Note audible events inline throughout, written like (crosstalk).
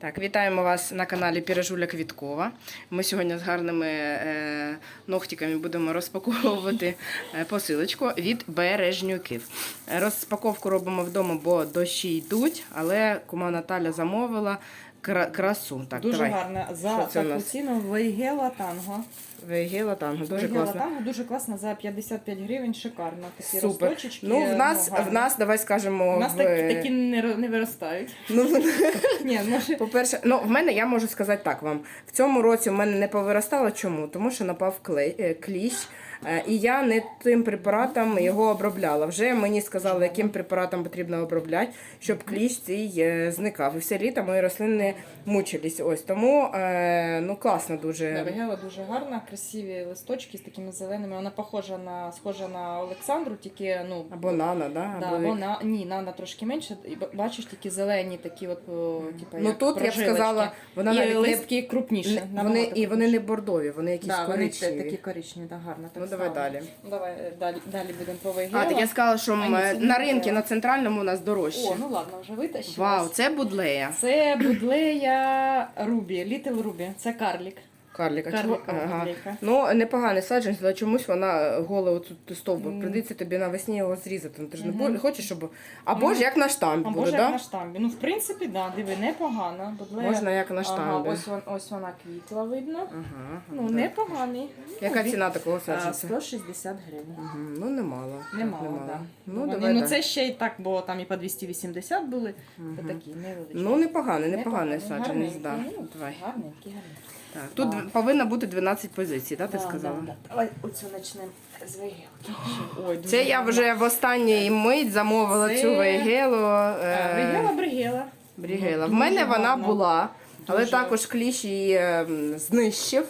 Так, вітаємо вас на каналі Піражуля Квіткова. Ми сьогодні з гарними е, ногтиками будемо розпаковувати е, посилочку від Бережнюків. Розпаковку робимо вдома, бо дощі йдуть, але кума Наталя замовила кра- красу. Так, дуже давай. гарна. Що За це у таку нас? ціну Вейгела Танго. Вейгела танго, дуже Вейгела класно. Танго дуже класно, за 55 гривень, шикарно. Такі Супер. Ну, в нас, гарні. в нас, давай скажемо, У нас в- такі, такі не, ро- не виростають. Ну, (laughs) Ні, може... По-перше, ну в мене я можу сказати так вам. В цьому році в мене не повиростало. Чому? Тому що напав клей, е, кліщ, е, і я не тим препаратом його обробляла. Вже мені сказали, яким препаратом потрібно обробляти, щоб кліщ цей е, зникав. І все літо мої рослини мучились. Ось тому е, ну класно Да, дуже. Вейгела дуже гарна, красиві листочки з такими зеленими. Вона похожа на схожа на Олександру, тільки ну Або нана, да? Да, або... вона ні, нана трошки менше. І бачиш тільки зелені, такі от типу, Ну як тут я б сказала, вона і навіть листки крупніше. вони, і вони не бордові, вони якісь да, вони такі коричневі, да, гарно. Так давай далі. Давай е, далі, далі будемо по А, так я сказала, що А, ні, на ринку на центральному у нас дорожче. О, ну ладно, вже витащила. Вау, це будлея. Це Будлея Рубі, Літл Рубі, це карлік. Карліка. Карліка, чого? Ага. Ну, непоганий саджанець, але чомусь вона голий оцю стовбур. Придеться тобі навесні його зрізати. Ну, ти ж не Мгм. бу- хочеш, щоб. Або ж як на штамп А буде, да? як на штамбі. Ну, в принципі, да, диви, непогано. Будлея. Можна як на Ага, штамбі. ось, вон, ось вона квітла видно. Ага, Ну, да. непоганий. Яка Ну, ціна такого А, саджанця? 160 гривень. Мгм, Ну, немало. Немало, немало. Да. Ну, Вони- давай, ну да. це ще й так, бо там і по 280 були. Це такі невеличкі. Ну, непоганий, непоганий Непоганий, саджанець, да. гарненький. Ну, Давай. Так. Тут Так. повинно бути 12 позицій, так, ти Да, сказала? да, да. Ой, оцю почнемо з вигілки. (gasps) Ой, дуже Це я вже в останній мить замовила Це- цю вегелу. Е, Вигела, бригела. Брігела. В мене вона була, але також кліщ її ем, знищив.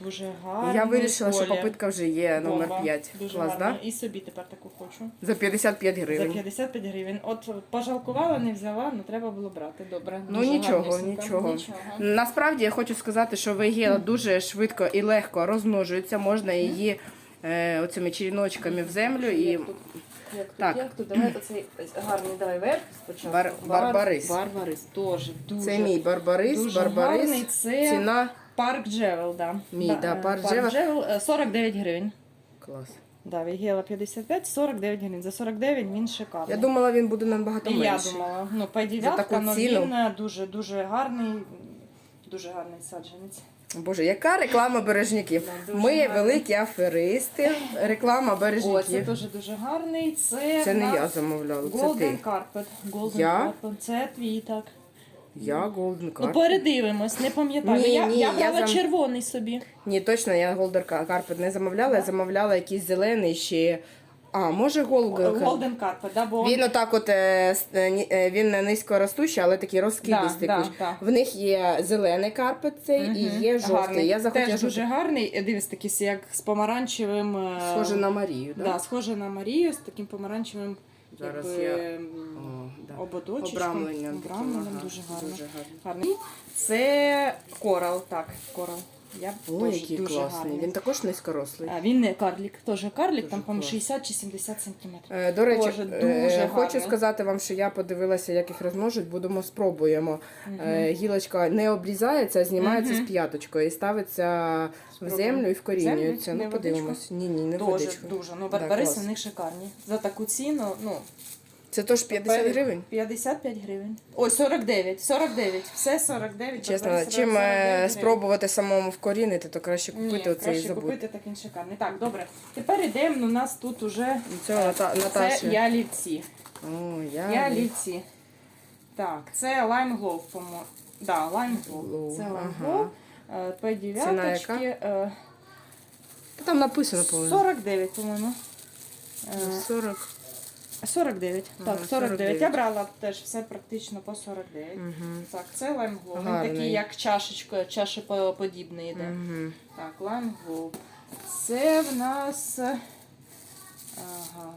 Дуже гарно. Я вирішила, що попитка вже є номер 5. Дуже Клас, гарно. да? І собі тепер таку хочу. За 55 За гривень. 55 гривень. От пожалкувала, не взяла, ну треба було брати. Добре. Ну Дуже нічого, гарнесенько. нічого. нічого. Насправді я хочу сказати, що вегела дуже швидко і легко розмножується. Можна її е, оцими черіночками в землю і. Як тут, як тут, Так. як тут, давай оцей гарний, давай верх спочатку. Бар- барбарис. Барбарис, теж дуже. Це мій барбарис, дуже гарний. барбарис. Це Ціна парк Джевел, да. Мій, да, е, Парк Джевел. Джевел, е, 49 гривень. клас. Да, Вігела 55, 49 гривень. За 49 він шикарний. Я думала, він буде набагато І я думала, ну, За таку ну, ціну? він е, дуже, дуже гарний, дуже гарний саджанець. Боже, яка реклама бережників? Да, дуже Ми гарно. великі аферисти. Реклама О, це бережників. теж дуже гарний. Це, Це в не нас я замовляла, це Golden ти. Carpet. Golden Я? Carpet. Це твій так. Я Golden Ну, Carpet. передивимось, не пам'ятаю. Ні, я ні, я я брала зам- червоний собі. Ні, точно, я Golden Carpet не замовляла, я замовляла якийсь зелений ще. А, може Golden Carpet. Golden Carpet, да, бо Він отак от е, с- е, ні- е, він не низькоростущий, але такий розкидистий. Да, кущ. да, В них є зелений карпет цей і є жовтий. гарний. Я захотіла Теж дуже жовтий. гарний. Е, Дивись, такий як з помаранчевим. е, Схоже на Марію, Да, да? схоже на Марію з таким помаранчевим Зараз якби, я- О, да. ободочечком. Обрамленням. Обрамленням, дуже гарно. Дуже гарно. гарний. Це корал, так, корал. Я О, теж який дуже класний. гарний. Він також низькорослий. А, він не карлік, теж карлік, Дуже там по клас. 60 чи 70 сантиметрів. Е, До речі, Боже, е, дуже хочу гарний. сказати вам, що я подивилася, як їх розмножують, будемо спробуємо. Е, Гілочка не обрізається, а знімається Мгм. з п'яточкою і ставиться в Спробуємо. землю і вкорінюється. Землю? Ну, Не подивимось. Ні, ні, не Дуже, водичку. дуже. Ну, Да, барбариси клас. в них шикарні. За таку ціну, ну, Це тож 50 гривень? 55 гривень. Ой, 49, 49. Все 49. Чесно, чим 49 е, гривень. спробувати самому вкорінити, то краще Ні, купити оцей і краще забути. купити, так він шикарний. Так, добре. Тепер йдемо, у нас тут уже Цього Ната- це Наташі. ялівці. О, я... Ялівці. Так, це Lime Glow, по-моєму. Да, Lime Glow. Glow, Це Lime ага. Е, Ціна яка? е, Та Там написано, по-моєму. 49, по-моєму. Е, 40. 49. Ага, Так, 49. 49. Я брала теж все практично по 49. Угу. Так, це Lime Він Гарний. такий, як чашечка, чашеподібний йде. Угу. Так, Lime Це в нас. е, Ага.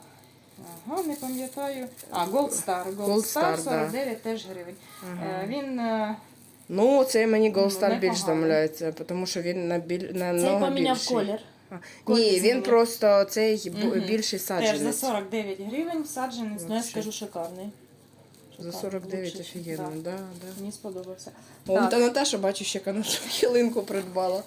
Ага, не пам'ятаю. А, Gold Star. Gold, Gold Star, Star, 49 теж гривень. Е, Він. е, Ну, цей мені Ну, Gold Star більш непоганий. замовляється, тому що він на, біль... на Цей поміняв більший. колір. Ні, він просто цей Мгм. більший Теж за 49 гривень саджанець, ну я скажу шикарний. За Так, 49 офігенно, да. да, да. Мені сподобався. О, Так. та Наташа, бачу, ще канату хілинку придбала.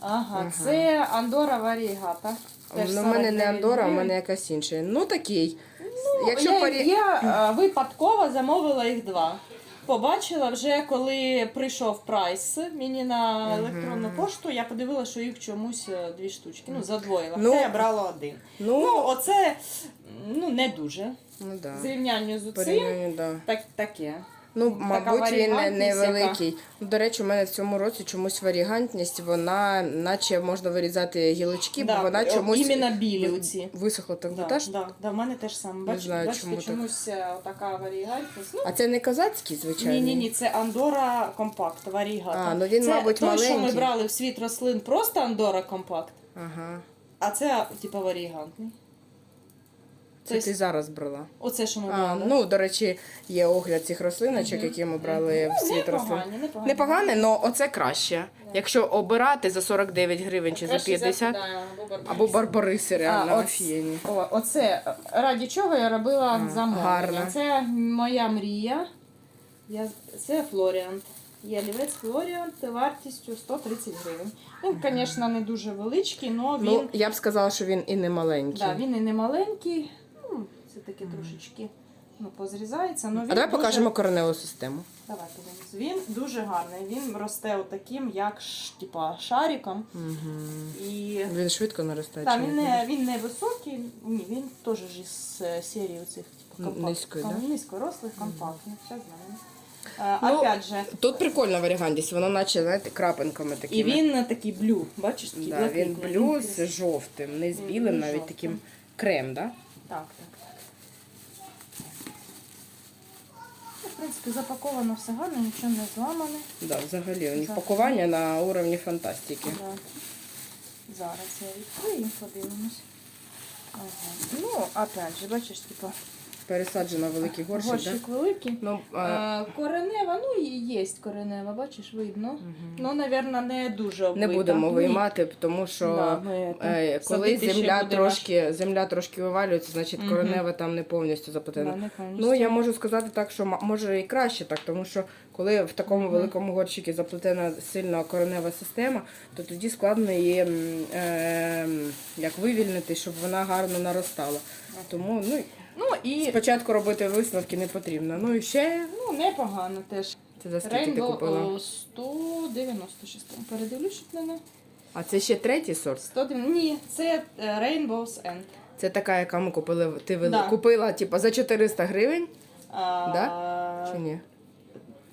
Ага, Ага. це Андора Варігата. Ну, в мене не Андора, а в мене якась інша. Ну такий. Ну, Якщо я, порі... я е, випадково замовила їх два. Побачила вже, коли прийшов прайс мені на електронну пошту, я подивилася, що їх чомусь е, дві штучки. Ну, задвоїла. Ну, це я брала один. Ну, Ну, оце ну, не дуже. ну да. Зрівняння з цим. Да. так, таке. Ну, мабуть, він невеликий. Ну, До речі, у мене в цьому році чомусь варігантність, вона наче можна вирізати гілочки, Да, бо вона о, чомусь Іменно білі оці. висохла так Да, теж. да, да, в мене теж саме. Бач, знаю, бачите, чому так. чомусь е, така варігантність. Ну, А це не козацький, звичайно? Ні, ні, ні, це Андора Компакт, Варігата. А, ну він, це мабуть, той, що ми маленький. брали в світ рослин, просто Андора Компакт, Ага. а це типу варігантний. Це ти зараз брала. оце, що ми А, ну, до речі, є огляд цих рослиночок, які ми брали в Ну, світ рослин. непогані, непогані. Непогане, але оце краще. Якщо обирати за 49 гривень чи за 50, взяти, да, або барбариси. реально офігенні. О, оце раді чого я робила замовлення. Це моя мрія. Я, це Флоріант. Є олівець Флоріант вартістю 130 гривень. Він, звісно, не дуже величкий, але він, Ну, я б сказала, що він і не маленький. да, він і не маленький. Ну, таке трошечки ну, позрізається. Но він А давай дуже... покажемо кореневу систему. Давай подивимось. Він дуже гарний. Він росте отаким, як типа, шариком. Угу. І Він швидко наростає. Так, він не, він не високий, ні, він теж із е, серії оцих типу, низької, ком- да? низькорослих, компактних, все знаємо. Е, Ну, Опять же, Тут прикольна варігантність, воно наче, знаєте, крапинками такими. і він е, такий блю, бачиш, такий да, він блю з жовтим, не з білим, навіть жовтим. таким крем, да? Так, так, так. Ну, В принципі, запаковано все гарно, нічого не зламане. Да, взагалі, у них пакування на уровні фантастики. Да. Зараз я відкрию, подивимось. Ага. Ну, опять же, бачиш, типу, Пересаджено великий горщик, горщик да? великий. Ну, а, Коренева, ну і є коренева, бачиш, видно. Ну, напевно, не дуже обвита. не будемо виймати, тому що Да, ми, е, коли земля трошки, земля трошки вивалюється, значить Мгм. коренева там не повністю заплетена. Да, не повністю. Ну, я можу сказати так, що може і краще так, тому що коли в такому великому горщикі заплетена сильно коренева система, то тоді складно її е, як вивільнити, щоб вона гарно наростала. Тому Ну, і спочатку робити висновки не потрібно. Ну і ще ну, непогано теж. це за скільки ти купила? Rainbow 196. Передивлюсь, щоб мене. А це ще третій сорт. 109. Ні, це е, Rainbow's End. Це така, яка ми купили. Ти вели- Да. купила типу, за 400 гривень, А, чи ні?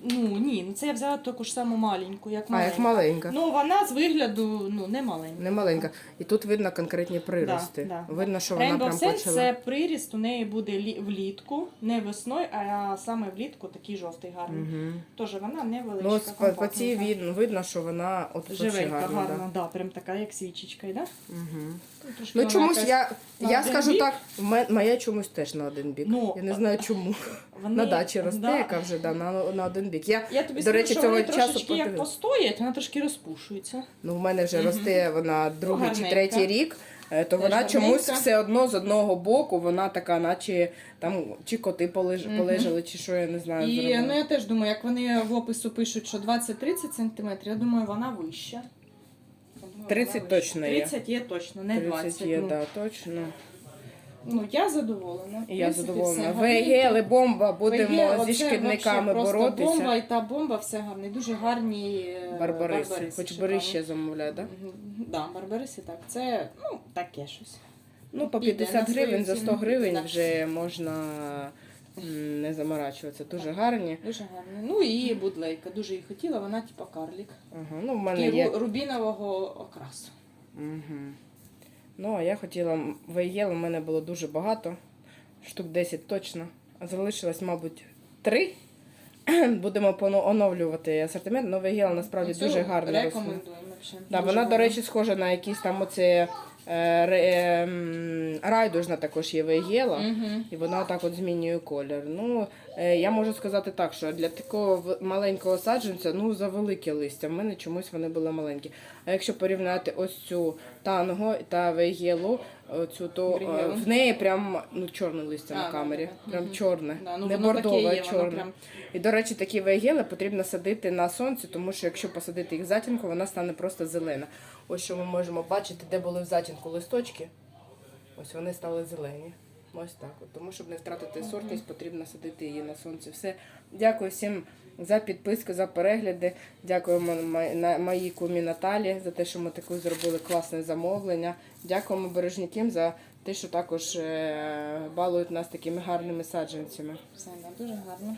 Ну, ні, ну це я взяла таку ж саму маленьку, як А, маленька. як маленька. Ну, вона з вигляду ну, не маленька. Не маленька. І тут видно конкретні прирости. Да, да, видно, що вона Rainbow прям Sense почала. це приріст у неї буде лі- влітку, не весною, а саме влітку такий жовтий гарний. Угу. Тож вона невеличка. Ну, по, по цій видно, видно, що вона от Живенька, гарна. гарна, да. прям така, як свічечка, да? Угу. Ну чомусь я, на я один скажу бік. так, ме- моя чомусь теж на один бік. Ну, я не знаю чому. Вони- На дачі росте, да. яка вже да, на, на один бік. Я, Я тобі До скажу, речі, що цього вони часу трошечки як подивилась. постоять, вона трошки розпушується. ну, в мене вже Мгм. росте вона другий чи Гарненька. третій рік, е, то Теж вона чомусь все одно з одного боку, вона така, наче там чи коти полеж, Мгм. полежали, чи що, я не знаю. І зробила. ну, я теж думаю, як вони в опису пишуть, що 20-30 см, я думаю, вона вища. Я думаю, 30 точно є. 30 є точно, не 30 20. є, ну. да, точно. Ну, я задоволена. І я задоволена. гарненько. Вегели, бомба, будемо зі шкідниками боротися. Бомба і та бомба, все гарне. Дуже гарні е, Барбариси. Хоч бери ще замовляй, так? Да? Да, барбариси, так. Це, ну, таке щось. Ну, по 50 гривень за 100 гривень вже можна не заморачуватися. Дуже гарні. Дуже гарне. Ну і будлейка. Дуже її хотіла, вона типа карлік. Ага, ну, в мене Такий є. рубінового окрасу. Угу. Ну, а я хотіла вейгел, у мене було дуже багато, штук 10 точно. А залишилось, мабуть, 3. (clears throat) Будемо оновлювати асортимент, але вейгел насправді Цю дуже рослина. Рекомендуємо. Да, вона, до речі, схожа на якісь там ем, райдужна також є вегела, угу. І вона так от змінює колір. Ну, Е, Я можу сказати так, що для такого маленького саджанця ну завелике листя. В мене чомусь вони були маленькі. А якщо порівняти ось цю танго та вейгелу, цю то е, Брігелу. в неї прям ну чорне листя А, на камері. Прям Мгм. чорне. Да, ну, не бордове, а чорне. прям- І, до речі, такі вейгели потрібно садити на сонці, тому що якщо посадити їх в затінку, вона стане просто зелена. Ось що ми можемо бачити, де були в затінку листочки. Ось вони стали зелені. Ось так. От. Тому, щоб не втратити сортність, потрібно садити її на сонці. Все. Дякую всім за підписку, за перегляди. Дякуємо моїй кумі Наталі за те, що ми таку зробили класне замовлення. Дякуємо бережніким за те, що також е, балують нас такими гарними саджанцями. Все, дуже гарно.